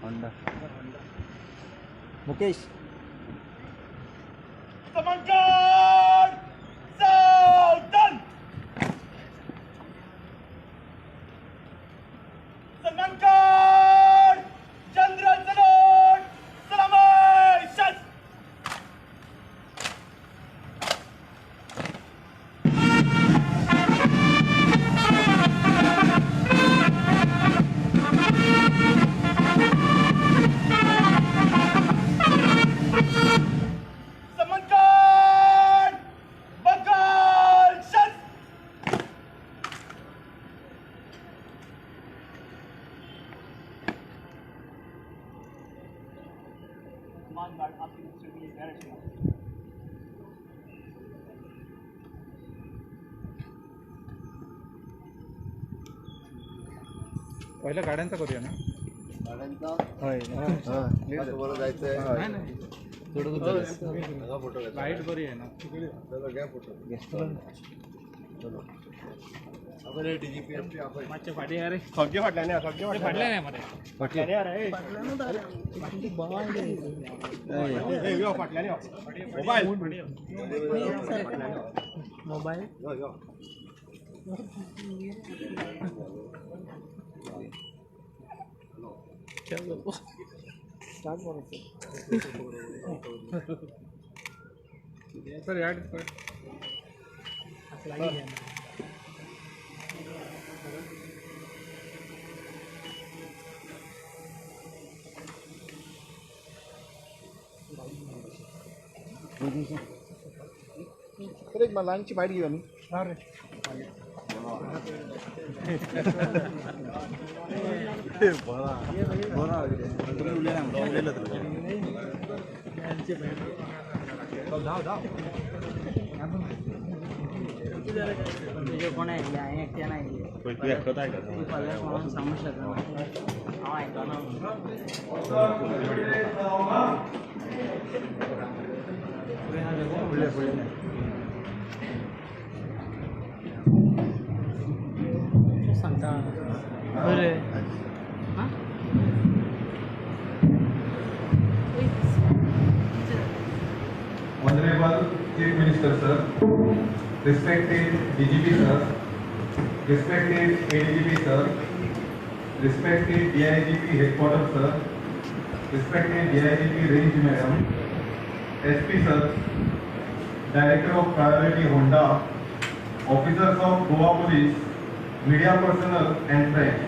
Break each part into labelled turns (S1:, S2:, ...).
S1: Honda. Mukesh. Tamangka!
S2: मान गाड्यांचा करूया ना
S3: थोडं हो,
S2: हो. फोटो लाईट बरी आहे ना सगळं
S3: घ्या फोटो
S4: चलो మొబైల్ స్టార్ట్ సార్ యాడ్ అసలు ಕರೆಕ್ಟ್ ಮಾಡಿ ಲಂಚ್ ಬಾಡಿಗೆ ಸಮಸ್ಯೆ உள்ளே போயிடுங்க ஒரு
S5: Honorable Chief Minister Sir, respected DGP Sir, respected ADGP Sir, respected DIGP Headquarters Sir, respected DIGP Range Madam, SP Sir, Director of Priority Honda, officers of Goa Police, media personnel and friends.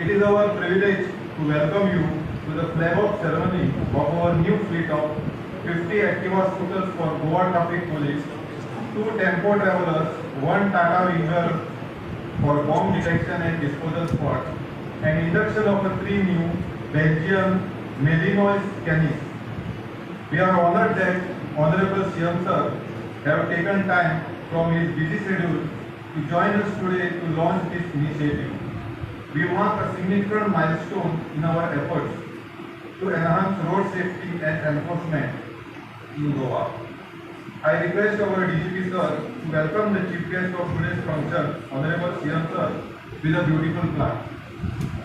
S5: It is our privilege to welcome you to the flag-off ceremony of our new fleet of 50 Activa scooters for Goa Traffic Police, 2 Tempo Travelers, 1 Tata Winger for bomb detection and disposal squad, and induction of the 3 new Belgian Malinois canis. We are honored that Honorable CM sir have taken time from his busy schedule to join us today to launch this initiative. We mark a significant milestone in our efforts to enhance road safety and enforcement in Goa. I request our DGP sir to welcome the chief guest of today's function, Honorable CM sir, with a beautiful plant.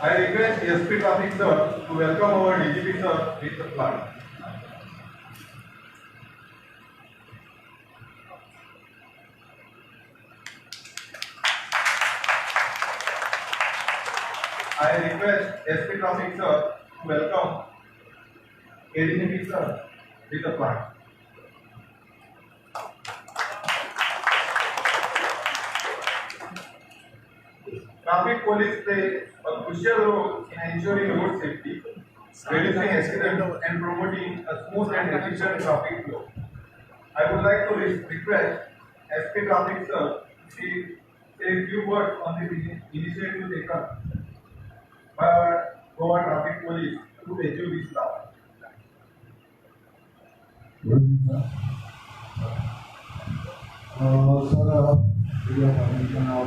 S5: I request SP Traffic Sir to welcome our DGP Sir with the plant. I request SP Traffic Sir to welcome ADGP Sir with the plant. Traffic police play crucial role ensuring road safety, reducing accidents, and promoting a smooth and efficient traffic flow. I would like to request SP Traffic Sir to say a few words on this initiative taken by Goa Traffic Police to achieve this task.
S6: Good sir. Uh, sir, uh, we are publishing our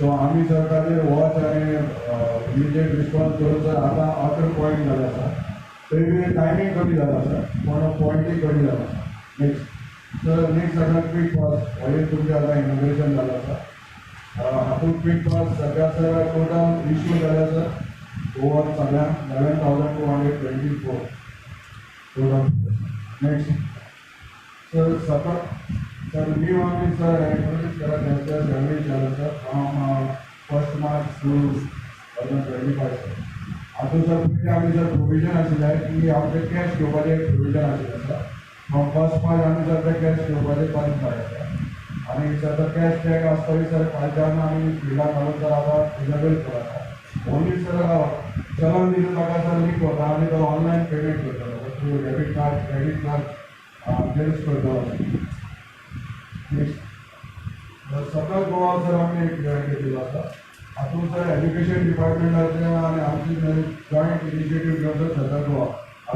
S6: सो आम्ही सरकारे watch आणि immediate response करून तर आता otter point झाले आसा तरी timing कमी झाला आसा पण पॉईंटही कमी झाला नेक्स्ट तर नेक्स्ट आसा क्विक पास हॉलीज तुमचें आता इनोग्रेशन जालो आसा आपण क्विक पास सगळ्या सगळ्या टोटल इश्यू झाले आसा गोवान सगळ्या eleven thousand two hundred twenty four total next sir सतत तर मी वाटते sir advance first mark schools आता सर आमी जर प्रोविजन आशिल्लें की आमचे कॅश घेवपाचें एक आशिल्लें फर्स्ट कॅश घेवपाचें बंद काडलें कॅश सर फायद्यान आमी सर आतां हो. सर पेमेंट करतो कार्ड क्रेडीट कार्ड जेन्स सकाळ गोवा सर आम्ही एक जॉईंट केलेला होता आतून सर एज्युकेशन डिपार्टमेंटाचे आणि आमची जॉईंट इनिशिएटिव्ह घेऊन सर स्वतः गोवा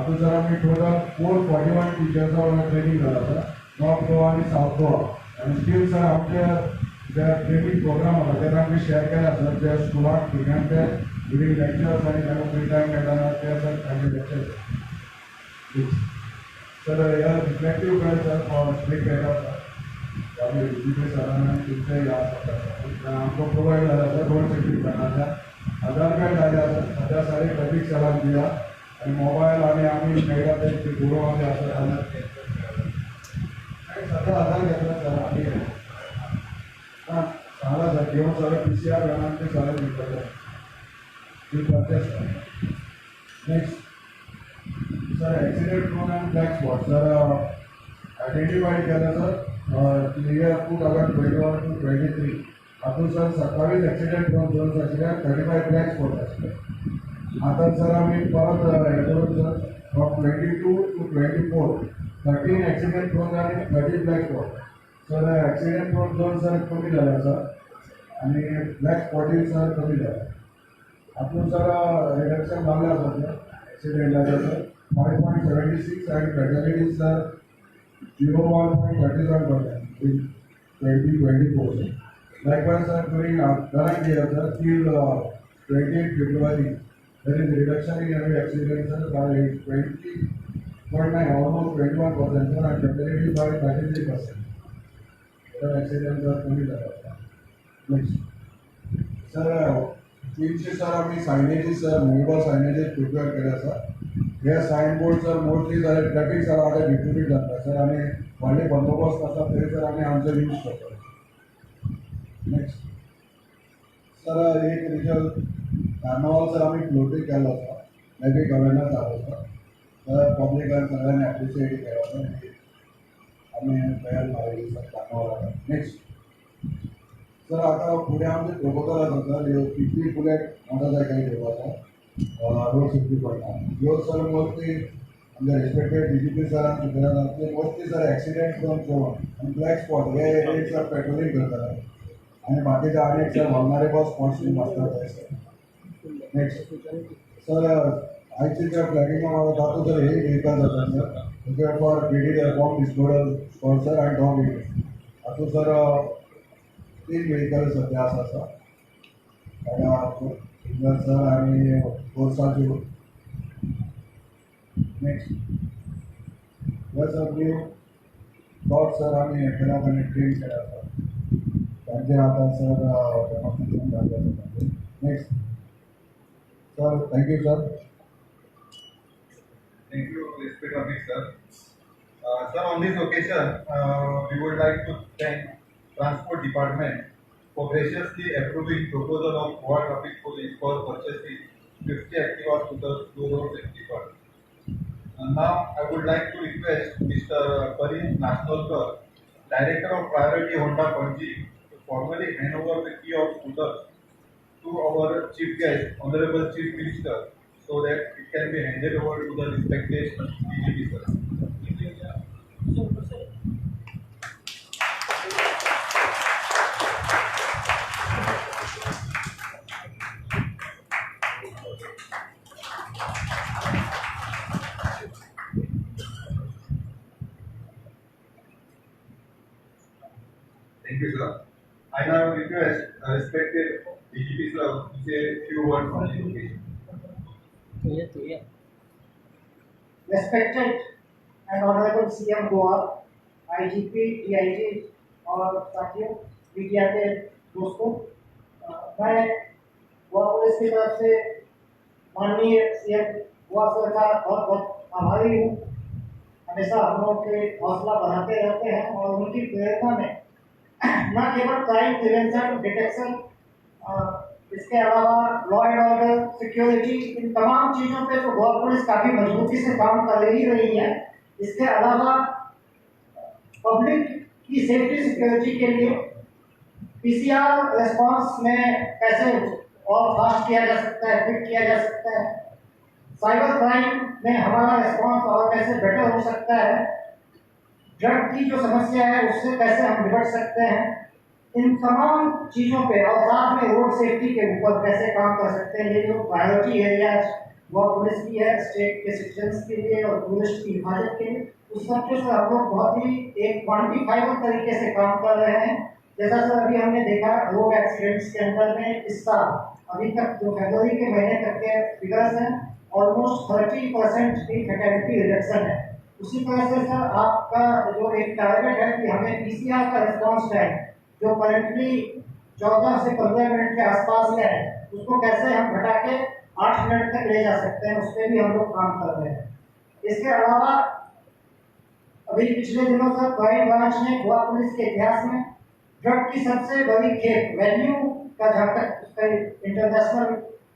S6: आतून सर आम्ही टोटल फोर फॉर्टी वन टिचर्सां वांगडा ट्रेनिंग झाला सर नॉर्थ गोवा आणि साऊथ गोवा आणि स्टील सर आमच्या ज्या ट्रेनिंग प्रोग्राम आला त्याला आम्ही शेअर केला सर त्या स्कुलाक भुरग्यांक ते ड्युरींग लेक्चर्स आणि त्यांना फ्री टाईम मेळटा त्या सर तांचे लेक्चर्स सर या reflective reflective sir for streak मेळटा त्यामुळे विविध सरांना कोणत्याही हमको प्रोवाइड झाला होता दोन आधार कार्ड आल्या सध्या सारे दिला आणि मोबाईल आणि आम्ही मेगा असं झालं सध्या आधार घेतला सर आम्ही सर घेऊन सगळं P C R गणांक next sir accident program black spot sir identified केलं sir clear twenty about two 23. Sir सत्तावीस ॲक्सिडेंट करून दोन accident thirty five black spot आता सर आम्ही परत sir from twenty two to twenty four thirteen accident करून आणि thirty black sir accident from दोन सर कमी झाला सर आणि ब्लॅक स्पॉटीन सर कमी झाला आपण सर रिडक्शन लागला sir ॲक्सिडेंटला sir five point seventy six आणि sir zero one point thirty one percent in twenty twenty four. Likewise, I am doing current year sir till uh, twenty February. There is reduction in every accident by twenty point nine almost twenty one percent sir and fatality by thirty three percent. Sir accidents are कमी जाता Next. Sir तीनशे sir आम्ही signages sir मुंबईवर signages prepare केल्या sir हे signboard sir mostly जाल्यार traffic sir आता deputed जातात सर आनी वाढले बंदोबस्त असतात तरी सर आम्ही आमचं यूज करतो नेक्स्ट सर एक रिझल्ट कार्नावाल सर आमी फ्लोटी केल्लो आसा मेबी गव्हर्नर होता तर पब्लिक सगळ्यांनी एप्रिशिएट केलो आम्ही तयार मारली सर कार्नावाला नेक्स्ट सर आता पुढे आमचे प्रोपोजल आहे सर पी पिपली बुलेट मोटरसायकली काही आसा रोड पडटा ह्यो सर मोस्टली आमच्या रेस्पेक्टेड डी जी पी सरान सुद्दां सर एक्सिडेंट करून चोवन आनी ब्लॅक स्पॉट हे पेट्रोलिंग सर पेट्रोलींग करतात आनी बाकीच्या आनीक सर स्पॉट्स बीन आसता सर नेक्स्ट सर आयचे ज्या तातूंत हे येता जाता sir for the bomb disposal sir आनी डॉग हातूंत सर तीन व्हेकल सध्या आसा सर गाड्या इधर सर आणि गोसाजू नेक्स्ट बस आपली डॉट सर आम्ही खेळाकडे ट्रेन केला सर त्यांचे आता सर डेमॉन्स्ट्रेशन झालं next sir thank you sir
S5: Thank you, respect of it, sir. Uh, sir, on this occasion, uh, we would like to thank Transport Department for graciously approving proposal of Goa Traffic Police for purchasing 50 Activa scooters, two roads and deeper. And now I would like to request Mr. Parin Nasnolkar, Director of Priority Honda Panji, to formally hand over the key of scooters to our Chief Guest, Honorable Chief Minister, so that it can be handed over to the respected DGP, sir. So, I now request a respected DGPs to say a few words on the occasion.
S3: Yeah, yeah.
S7: Respected and Honorable CM Goa, IGP, DIG और साथियों media के दोस्तों मैं Goa police की तरफ से माननीय CM Goa sir का बहुत बहुत आभारी हूँ हमेशा हम लोग के हौसला बढ़ाते रहते हैं और उनकी प्रेरणा में not able crime prevention detection इसके अलावा लॉ एंड ऑर्डर सिक्योरिटी इन तमाम चीज़ों पे तो गोवा पुलिस काफ़ी मजबूती से काम कर ही रही है इसके अलावा पब्लिक की सेफ्टी सिक्योरिटी के लिए पीसीआर रेस्पॉन्स में कैसे और फास्ट किया जा सकता है क्विक किया जा सकता है साइबर क्राइम में हमारा रेस्पॉन्स और कैसे बेटर हो सकता है ड्रग की जो समस्या है उससे कैसे हम निपट सकते हैं इन तमाम चीज़ों पे और साथ में रोड सेफ्टी के ऊपर कैसे काम कर सकते हैं ये जो प्रायोरिटी है आज वह पुलिस की है स्टेट के सिटीजन्स के लिए और टूरिस्ट की हिफाजत के लिए उस सब के सर हम लोग बहुत ही एक क्वान्टिफाइबल तरीके से काम कर रहे हैं जैसा सर अभी हमने देखा रोड एक्सीडेंट्स के अंदर में इस साल अभी तक जो फरवरी के महीने तक के फिगर्स हैं ऑलमोस्ट थर्टी परसेंट की फैटेलिटी रिडक्शन है उसी तरह से सर आपका जो एक टारगेट है कि हमें पीसीआर का रिस्पांस टाइम जो करेंटली 14 से 15 मिनट के आसपास में है उसको कैसे हम घटा के 8 मिनट तक ले जा सकते हैं उस पर भी हम लोग काम कर रहे हैं इसके अलावा अभी पिछले दिनों सर बड़ी ब्रांच ने गोवा पुलिस के इतिहास में ड्रग की सबसे बड़ी खेप वैल्यू का जहाँ तक उसका इंटरनेशनल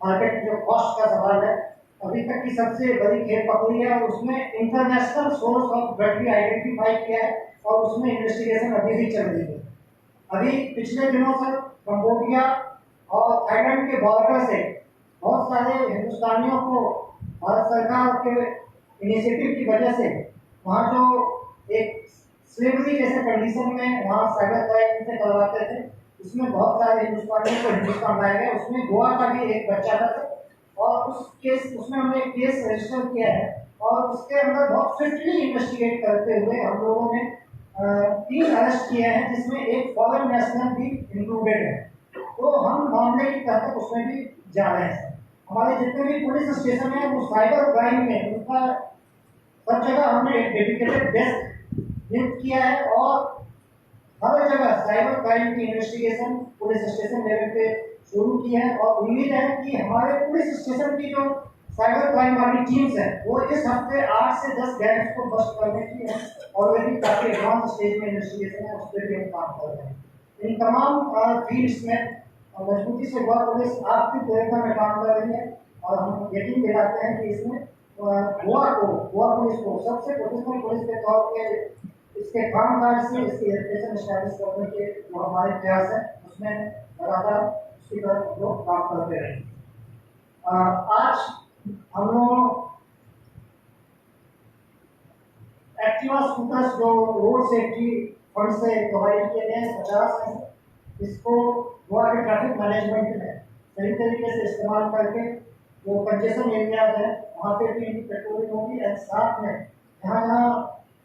S7: मार्केट जो कॉस्ट का सवाल है अभी तक की सबसे बड़ी खेप पकड़ी है और उसमें इंटरनेशनल सोर्स ऑफ ब्लड भी आइडेंटिफाई किया है और उसमें इन्वेस्टिगेशन अभी भी चल रही है अभी पिछले दिनों से कंबोडिया और थाईलैंड के बॉर्डर से बहुत सारे हिंदुस्तानियों को भारत सरकार के इनिशिएटिव की वजह से वहाँ जो एक स्लेवरी जैसे कंडीशन में वहाँ साइबर क्राइम से करवाते थे उसमें बहुत सारे हिंदुस्तानियों को हिंदुस्तान लाए गए उसमें गोवा का भी एक बच्चा था और उस केस उसमें हमने केस रजिस्टर किया है और उसके अंदर बहुत फिटली इन्वेस्टिगेट करते हुए हम लोगों ने तीन अरेस्ट किए हैं जिसमें एक फॉरन नेशनल भी इंक्लूडेड है तो हम मामले की तहत उसमें भी जा रहे हैं हमारे जितने भी पुलिस स्टेशन है वो साइबर क्राइम में उनका सब जगह हमने एक डेडिकेटेड डेस्क नियुक्त किया है और हर जगह साइबर क्राइम की इन्वेस्टिगेशन पुलिस स्टेशन लेवल पे शुरू की है और उम्मीद है कि हमारे पुलिस स्टेशन की जो साइबर क्राइम वाली टीम्स है वो इस हफ्ते आठ से दस गैंग्स को बस्ट करने की है और ऑलरेडी काफ़ी एडवांस स्टेज में इन्वेस्टिगेशन है उस पर भी हम काम कर रहे हैं इन तमाम फील्ड्स में मजबूती से गौर पुलिस आपकी प्रेरणा में काम कर रही है और हम यकीन दिलाते हैं कि इसमें गोवा को गोवा पुलिस को सबसे प्रोफेशनल पुलिस के तौर पर इसके काम काज से इसकी एजुकेशन स्टैब्लिश करने के जो हमारे प्रयास है उसमें लगातार प्राप्त करते हैं आज हम लोग एक्टिवा स्कूटर्स जो रोड सेफ्टी फंड से प्रोवाइड किए गए पचास हैं इसको गोवा के ट्रैफिक मैनेजमेंट में सही तरीके से इस्तेमाल करके जो कंजेशन एरियाज हैं वहाँ पे भी इनकी पेट्रोलिंग होगी एंड साथ में जहाँ जहाँ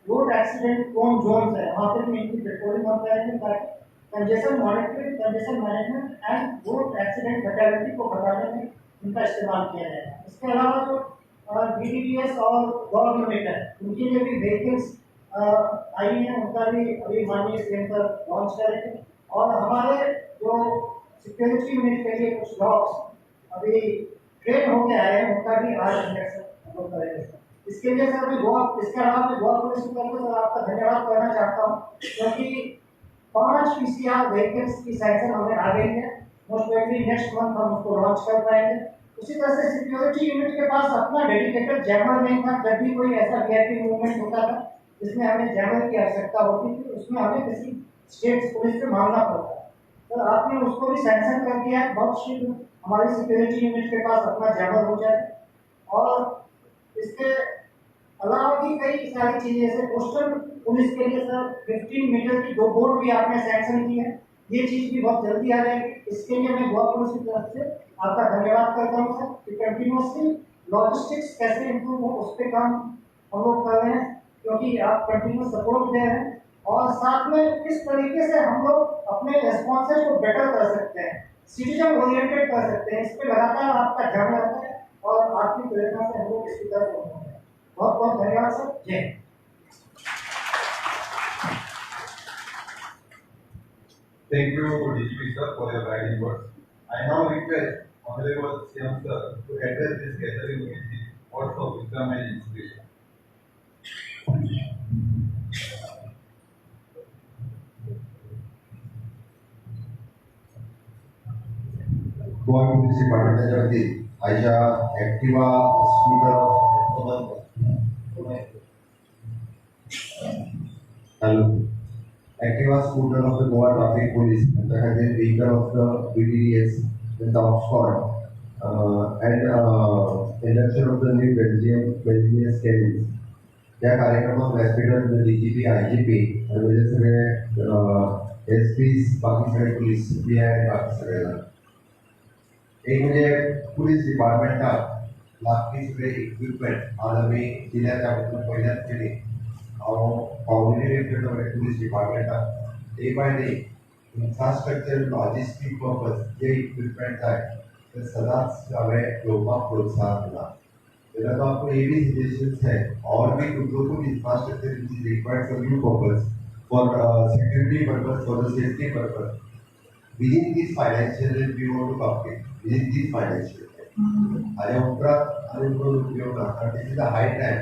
S7: रोड एक्सीडेंट कौन जोन है वहाँ पे भी इनकी पेट्रोलिंग हम करेंगे ताकि congestion monitoring congestion management and road accident fatality को बढ़ाने में इनका इस्तेमाल किया जाएगा इसके अलावा जो बी डी पी एस और गौर यूनिट है उनके लिए भी वेहकल्स आई हैं उनका भी अभी माननीय स्क्रीन पर लॉन्च करेंगे और हमारे जो सिक्योरिटी यूनिट के लिए कुछ डॉग्स अभी ट्रेन होके आए हैं उनका भी आज इंडक्शन करेंगे इसके लिए सर मैं बहुत इसके अलावा भी बहुत पुलिस को सर आपका धन्यवाद करना चाहता हूँ क्योंकि पांच पीसीआर वेहिकल्स की सेंसर हमें आ गई है मोस्ट प्रोबेबली नेक्स्ट मंथ हम उसको लॉन्च कर पाएंगे उसी तरह से सिक्योरिटी यूनिट के पास अपना डेडिकेटेड जैमर नहीं था जब भी कोई ऐसा वीआईपी मूवमेंट होता था जिसमें हमें जैमर की आवश्यकता होती थी उसमें हमें किसी स्टेट पुलिस से मांगना पड़ता सर तो आपने उसको भी सेंसर कर दिया है बहुत शीघ्र हमारी सिक्योरिटी यूनिट के पास अपना जैमर हो जाए और इसके अलावा भी कई सारी चीजें जैसे कोस्टल पुलिस के लिए सर 15 मीटर की दो बोर्ड भी आपने सैंक्शन की है ये चीज भी बहुत जल्दी आ जाएगी इसके लिए मैं बहुत पुलिस की तरफ से आपका धन्यवाद करता हूँ सर कि कंटिन्यूसली लॉजिस्टिक्स कैसे इम्प्रूव हो उस पर काम हम लोग कर रहे हैं क्योंकि आप कंटिन्यूस सपोर्ट दे रहे हैं और साथ में किस तरीके से हम लोग अपने रेस्पॉन्सेज को बेटर कर सकते हैं सिटीजन ओरिएंटेड कर सकते हैं इस पर लगातार आपका ध्यान रहता है और आपकी प्रेरणा से हम लोग इसकी तरफ बहुत बहुत धन्यवाद सर जय
S6: Thank you, DGP sir, for your guiding words. I now request Honorable CM sir to address this gathering with the words of wisdom and inspiration.
S8: Mr. Goa म्युनिसिपालिटीच्या वतीत आयच्या Activa scooter Hello. Activa scooter of the Goa Traffic Police that has a vehicle of the BDDS with the Oxford uh, and uh, induction of the new Belgium Belgian cabins. या कार्यक्रमात व्यासपीठात DGP IGP आणि म्हणजे सगळे S P बाकी सगळे police P I बाकी सगळ्याला एक म्हणजे पोलीस डिपार्टमेंटात लागते सगळे इक्विपमेंट आज आम्ही दिल्या त्याबद्दल पहिल्याच केली और coordinated front of tourist department का a by day infrastructure logistic purpose ये इक्विपमेंट आहे तर सदाच हमें लोगों प्रोत्साहन मिला मेरा तो आपको ये भी सजेशंस है और भी कुछ लोगों को infrastructure which is required for new purpose for security purpose for the safety purpose within this financial we want to complete within this financial अरे उपरा अरे उपयोग राखा this is the high time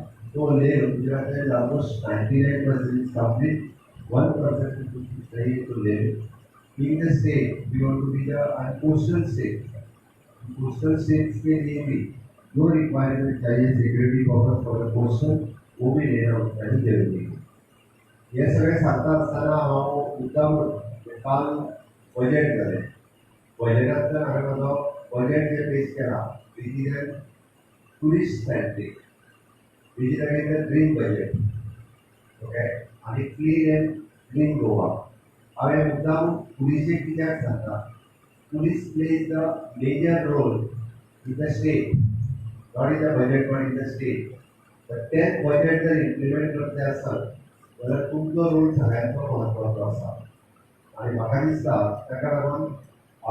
S8: दो लेयर हो जाता है ऑलमोस्ट नाइन्टी नाइन परसेंट सामने वन परसेंट कुछ चाहिए तो ले इन से we want to be the postal coastal postal safe के लिए भी जो रिक्वायरमेंट चाहिए सिक्योरिटी पॉवर फॉर कोस्टल वो भी लेना होता है जरूरी आहे हे सगळे सांगता असताना हांव मुद्दाम लोकांक बजेट करें बजेटांतल्यान हांवें म्हजो बजेट जे बेस केला with tourist centric which green budget okay आणि क्लीन एंड ग्रीन गोवा हांवें मुद्दाम पुलिशेक कित्याक सांगता police is the major role in the state not in the budget पण इन द स्टेट बट तेच बजेट जर इम्प्लिमेंट करते आसत जाल्यार तुमचो रोल सगळ्यांचो म्हत्वाचो आसा आणि म्हाका दिसता ताका लागून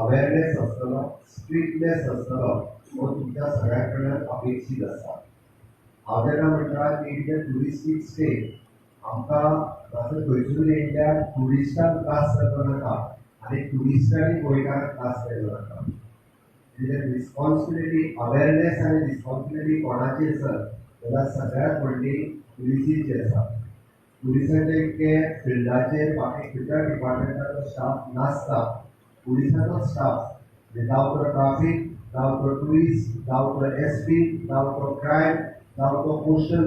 S8: अवेरनेस असताना स्ट्रिक्टनेस आसतलो हो तुमच्या सगळ्या कडल्यान अपेक्षीत आसा However, Madras is a touristic state. आमकां असो खंयसून इंडिया टुरिस्टांक त्रास जावचो नाका आनी टुरिस्टांनी गोंयकारांक त्रास जायलो नाका रिस्पॉन्सिबिलिटी अवेरनेस आनी रिस्पॉन्सिबिलिटी कोणाची आसा जाल्यार सगळ्यांत व्हडली पुलिसीची आसा पुलिसांचे केर फिल्डाचेर बाकी खंयच्या डिपार्टमेंटाचो स्टाफ नासता पुलिसांचो स्टाफ जावं तो ट्राफीक जावं तो टुरिस्ट जावं तो एस पी जावं तो क्रायम साउथ ऑफ कोस्टल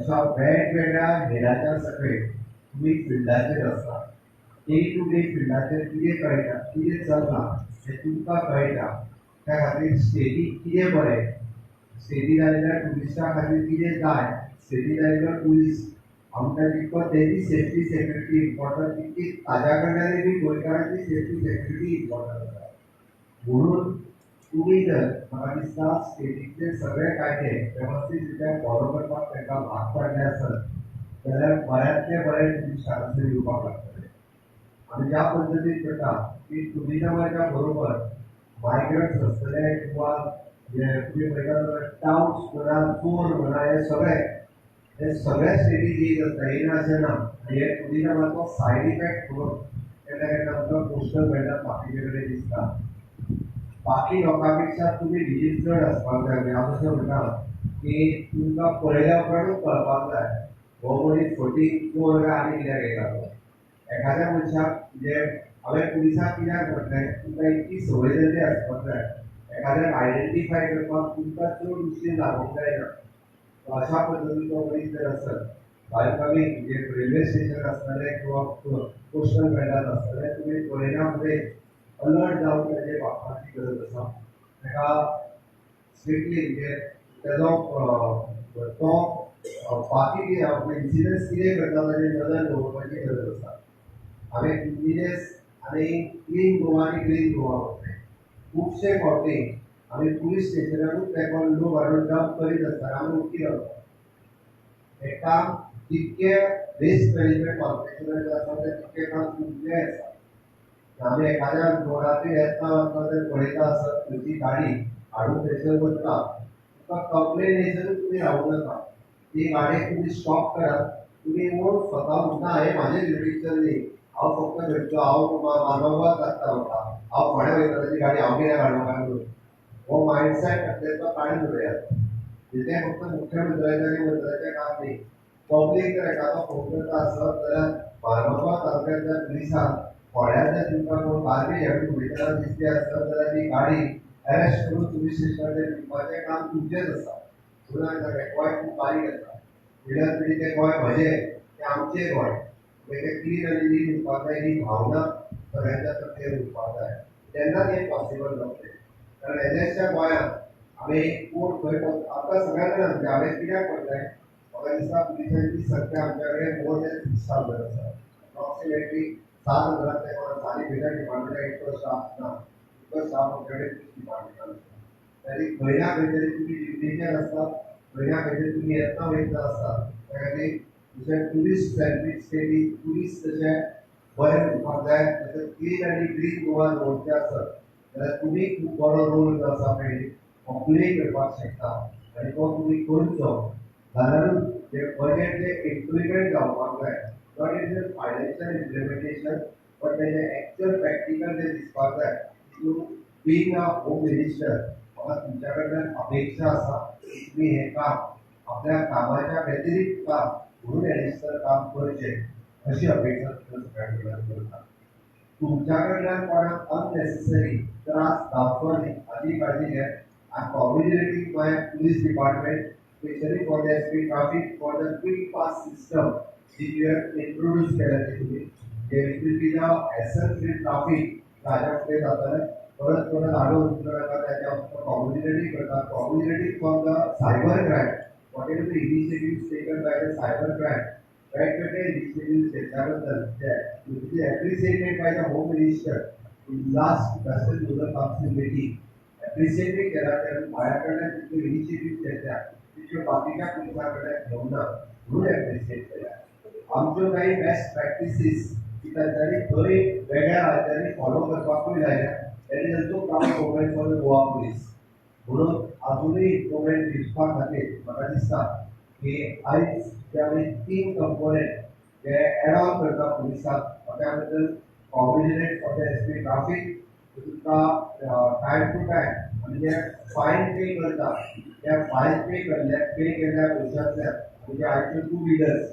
S8: अशा वेगवेगळ्या हेराच्या सकट तुमी फिल्डाचेर आसा डे टू डे फिल्डाचेर कितें कळटा कितें चलता हें तुमकां कळटा त्या खातीर स्टेटीक कितें बरें स्टेटीक आयल्या टुरिस्टा खातीर कितें जाय स्टेटीक आयल्या टुरिस्ट आमकां तितको तेजी सेफ्टी सेक्युरिटी इम्पॉर्टंट तितकी ताज्या कडल्यानय बी गोंयकारांची सेफ्टी सेक्युरिटी इम्पॉर्टंट आसा म्हणून टू व्हीलर दिसता स्टेटीचे सगळे कायदे व्यवस्थितरित्या फॉलो करपाक तांकां भाग पडले आसत जाल्यार बऱ्यांतले बरें तुमी शारांतले दिवपाक लागतले आनी ज्या पद्दतीन करता की टू व्हिलराच्या बरोबर मायग्रंट्स आसतले किंवा जे तुमी पळयता जाल्यार टाउन्स म्हणा चोर म्हणा हे सगळे हे सगळे स्टेटीक येत आसता हे अशें ना हे टू व्हिलराचो सायड इफेक्ट करून केन्ना केन्ना आमकां पोस्टर मेळटा बाकीचे कडेन दिसता बाकी लोकांपेक्षा तुम्ही डिजीज चड आसपाक जाय हांव तशें म्हणटा की तुमकां पळयल्या उपरांतूच कळपाक जाय हो मनीस फटी कोण काय आनी कित्याक येयला एखाद्या मनशाक म्हणजे हांवें पुलिसाक कित्याक म्हटलें तुमकां इतकी संवय जाल्ली आसपाक जाय एखाद्याक आयडेंटिफाय करपाक तुमकां चड मुश्कील लागूंक जायना अशा पद्दतीन तो मनीस जर आसत बालकामी म्हणजे रेल्वे स्टेशन आसतले किंवा पोस्टल मेळात आसतले तुमी पल्लड डाऊन ताजे वापरपाची गरज आसा ताका स्ट्रिक्टली म्हणजे ताजो तो बाकी इन्सिडंट्स कितें करता ताजें नदर दवरपाची गरज आसा हांवें क्लिनिनेस आनी क्लीन गोवा आनी क्लीन गोवा म्हणलें खुबशे फावटी आमी पुलीस स्टेशनाकूच तेंकोन लोक हाडून डंप करीत आसता आमी उक्ती घालता हें काम जितकें वेस्ट मॅनेजमेंट कॉर्पोरेशनाचें आसा तें तितकें काम खुबशें आसा आम्ही एखाद्या दोघांचे येता जर पळयता आसत तुजी गाडी हाडून थंयसर वता कंप्लेन तुमी ती गाडी तुमी स्टॉप करात तुम्ही स्वता म्हणटा हे म्हाजें फक्त हांव मानवपाक म्हाका हांव वयता गाडी हांव हो मायंडसेट तेचो काडून उडयात तिथे फक्त मुख्यमंत्र्याच्या आणि मंत्र्याच्या काम नाही पब्लिक जर एखादा फोन करता असत पोळ्याच्या दिवपाचो बार्बी हाडून उडयता दिसली आसत जाल्यार ती गाडी अरेस्ट करून पुलीस स्टेशनाचेर दिवपाचें काम तुमचेंच आसा म्हणून ताका गोंय खूब बारीक आसा पिढ्यान पिढी तें गोंय म्हजें तें आमचें गोंय म्हणजे तें क्लीन आनी नीट उरपाक जाय ही भावना सगळ्यांच्या तकलेर उरपाक जाय तेन्ना तें पॉसिबल जातलें कारण एनएसच्या गोंयांत हांवें एक कोण खंय आतां सगळ्यांक सांगता हांवें कित्याक करताय म्हाका दिसता संख्या आमच्या मोर दॅन सिक्स थावजंड आसा अप्रॉक्सिमेटली में गलत हैं और सारी बेटा डिपार्टमेंट का एक स्टाफ था उसका स्टाफ ऑफ क्रेडिट डिपार्टमेंट का तरी भैया काहीतरी तुम्ही जिंदगीच्या असता भैया काहीतरी तुम्ही येता वयता असता त्याखाती तुझ्या टुरिस्ट सर्विस केली टुरिस्ट तशें बरें उरपाक जाय जैसे क्लीन आनी ग्रीन गोवा रोड के आसा जाल्यार तुमी बरो रोल जो आसा पळय प्ले करपाक शकता आनी तो तुमी करूंक जावो जे बजेट जे इम्प्लिमेंट जावपाक जाय Not in the financial implementation, but in the actual practical they is further. You being a home minister, मला तुमच्याकडनं अपेक्षा असा तुम्ही हे काम आपल्या कामाच्या व्यतिरिक्त काम म्हणून ॲडिशनल काम करचे अशी अपेक्षा करता तुमच्याकडल्या कोणाक अननेसेसरी त्रास जावचो न्ही हाची काळजी घ्या I congratulating department specially for the SP traffic for the quick pass system which introduce have introduced actually, there will be the essence and topic माझ्याकडे जाताना परत परत आढळून नका त्याच्या कॉम्युनिटी करता community for the cyber crime what is the initiative taken by the cyber crime right कडे initiative त्याच्याबद्दल is appreciated by the home minister in last बॅसेज लुझर काउन्सिल मिटिंग ॲप्रिशिएटिव्ह केला तर माझ्याकडे तिथे इनिशिएटिव्ह त्याच्या बाकीच्या कुटुंबाकडे घेऊन म्हणून ॲप्रिशिएट केला जो काही बेस्ट प्रॅक्टिसेस की तांच्यानी खंय वेगळ्या राज्यांनी फॉलो करपाकूय जायना तेणे तो काम प्रोग्रेस फॉर गोवा पुलीस म्हणून आजुनूय इम्प्रुवमेंट दिसपा खातीर म्हाका दिसता की आयज जे आमी तीन कंपोनंट जे एड ऑन करता पुलिसाक ताच्या बद्दल कॉम्बिनेट फॉर एस पी ट्राफीक तुमकां टायम टू टायम म्हणजे फायन पे करता त्या फायन पे केल्ल्या पे केल्ल्या पयशांतल्यान म्हणजे आयच्यो two wheelers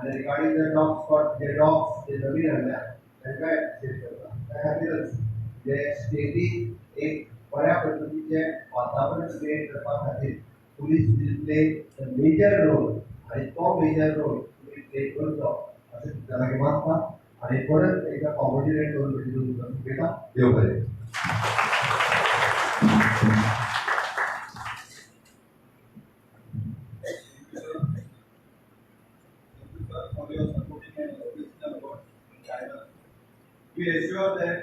S8: And regarding the dogs for the dogs, the dominant and cat, etc. Behaviors, जे स्टेटी एक पर्याप्त पद्धतीचे वातावरण क्रिएट करपा खातीर police will play the major role आणि तो मेजर रोल तुम्ही प्ले करचो असे तुमच्या लागीं मागता आणि परत एकदा कॉम्पिटिरेट करून भेटी तुमकां देव बरें
S5: ricorda